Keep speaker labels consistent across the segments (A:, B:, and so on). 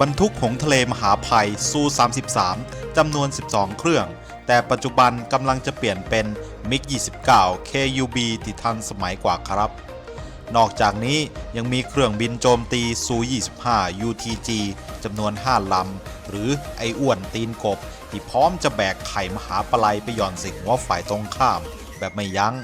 A: บรรทุกหงทะเลมหาภัยซู 33 จำนวน 12 เครื่อง แต่ปัจจุบันกำลังจะเปลี่ยนเป็นมิก 29 KUB ที่ทันสมัยกว่าครับ นอกจากนี้ยังมีเครื่องบินโจมตีซู 25 UTG จำนวน 5 ลำ หรือไออ้วนตีนกบ ที่พร้อมจะแบกไข่มหาปลัยไปหย่อนสิงหัวฝ่ายตรงข้าม แบบไม่ยัง้ง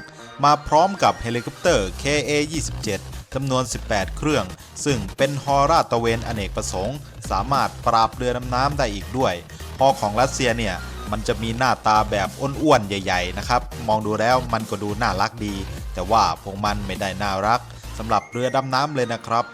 A: มาพร้อมกับเฮลิคอปเตอร์ KA-27 จำนวน 18 เครื่อง ซึ่งเป็นฮอราตะเวนอเนกประสงค์ สามารถปราบเรือดำน้ำได้อีกด้วยพอของรัสเซียเนี่ยมันจะมีหน้าตาแบบอ้วนๆใหญ่ ๆ นะครับ มองดูแล้วมันก็ดูน่ารักดี แต่ว่าพวกมันไม่ได้น่ารักสำหรับเรือดำน้ำเลยนะครับ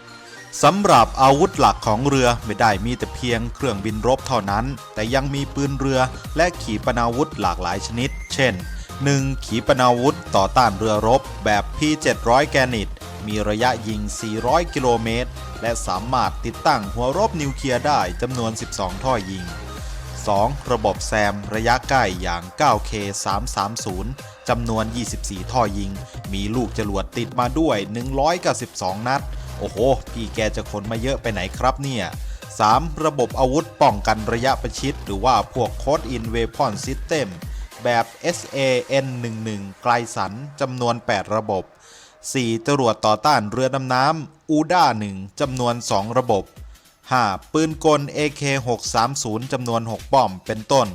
A: สำหรับอาวุธหลักของเรือไม่ได้มีแต่เพียงเครื่องบินรบเท่านั้น แต่ยังมีปืนเรือและขีปนาวุธหลากหลายชนิด เช่น 1. ขีปนาวุธต่อต้านเรือรบแบบ P700 แกนิต มีระยะยิง 400 กิโลเมตร และสามารถติดตั้งหัวรบนิวเคลียร์ได้จำนวน 12 ท่อยิง 2. ระบบแซมระยะใกล้อย่าง 9K 330จำนวน 24 ท่อยิง มีลูกจรวดติดมาด้วย 192 นัด โอ้โห พี่แกจะขนมาเยอะไปไหนครับเนี่ย 3. ระบบอาวุธป้องกันระยะประชิด หรือว่าพวก Code in Weapon System แบบ SAN11 ไกลสันจำนวน 8 ระบบ 4. จรวดต่อต้านเรือดำน้ำอูด้า1จำนวน 2 ระบบ 5. ปืนกล AK630 จำนวน 6 ป้อมเป็นต้น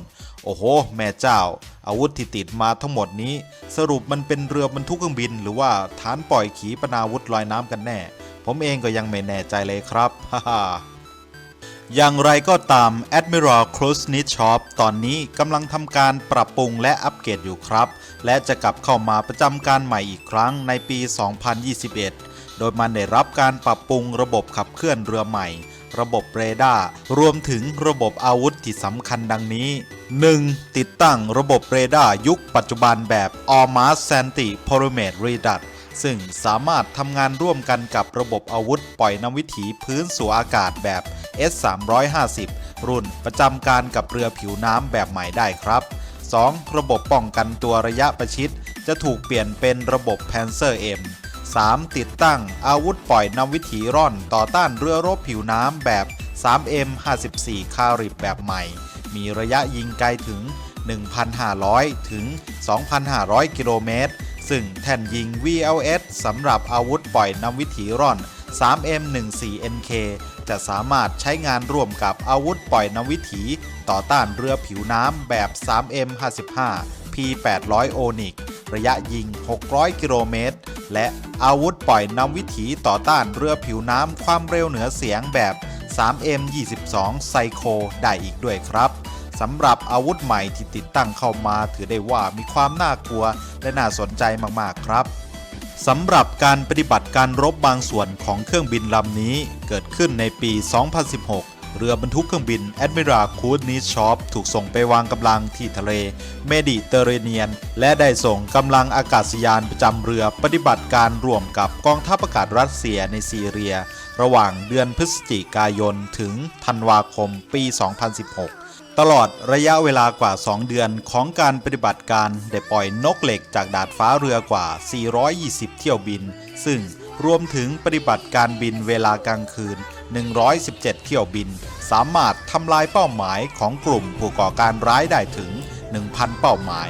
A: โอ้โห แม่เจ้า อาวุธที่ติดมาทั้งหมดนี้ สรุปมันเป็นเรือบรรทุกเครื่องบิน หรือว่าฐานปล่อยขีปนาวุธลอยน้ำกันแน่ ผมเองก็ยังไม่แน่ใจเลยครับฮ่าฮ่า อย่างไรก็ตาม Admiral Kuznetsov ตอนนี้กำลังทำการปรับปรุงและอัปเกรดอยู่ครับ และจะกลับเข้ามาประจำการใหม่อีกครั้งในปี 2021 โดยมันได้รับการปรับปรุงระบบขับเคลื่อนเรือใหม่ ระบบเรดาร์รวมถึงระบบอาวุธที่สำคัญดังนี้ 1. ติดตั้งระบบเรดาร์ยุคปัจจุบันแบบ a l m a s Santi Polymer Radar ซึ่งสามารถทำงานร่วมกันกับระบบอาวุธปล่อยน้ำวิถีพื้นสู่อากาศแบบ S350 รุ่นประจำการกับเรือผิวน้ำแบบใหม่ได้ครับ 2. ระบบป้องกันตัวระยะประชิด จะถูกเปลี่ยนเป็นระบบ Panzer M 3. ติดตั้งอาวุธปล่อยนำวิถีร่อนต่อต้านเรือรบผิวน้ำแบบ 3M54 คาริบแบบใหม่ มีระยะยิงไกลถึง 1,500 ถึง 2,500 กิโลเมตร ซึ่งแท่นยิง VLS สำหรับอาวุธปล่อยนำวิถีร่อน 3M14NK จะสามารถใช้งานร่วมกับอาวุธปล่อยนำวิถี ต่อต้านเรือผิวน้ำแบบ 3M55 P800 โอนิกระยะยิง 600 กิโลเมตร และอาวุธปล่อยนำวิถีต่อต้านเรือผิวน้ำความเร็วเหนือเสียงแบบ 3M22 ไซโคได้อีกด้วยครับสำหรับอาวุธใหม่ที่ติดตั้งเข้ามาถือได้ว่ามีความน่ากลัวและน่าสนใจมาก ๆ ครับ สำหรับการปฏิบัติการรบบางส่วนของเครื่องบินลำนี้เกิดขึ้นในปี 2016 เรือบรรทุกเครื่องบิน Admiral k u z n e t s h o v ถูกส่งไปวางกำลังที่ทะเลเมดิเตอร์เรเนียน และได้ส่งกำลังอากาศยานประจำเรือปฏิบัติการร่วมกับกองทัพอากาศรัสเซียในซีเรีย ระหว่างเดือนพฤศจิกายนถึงธันวาคมปี 2016 ตลอดระยะเวลากว่า 2 เดือนของการปฏิบัติการได้ปล่อยนกเหล็กจากดาดฟ้าเรือกว่า 420 เที่ยวบิน ซึ่งรวมถึงปฏิบัติการบินเวลากลางคืน 117 เที่ยวบิน สามารถทำลายเป้าหมายของกลุ่มผู้ก่อการร้ายได้ถึง 1,000 เป้าหมาย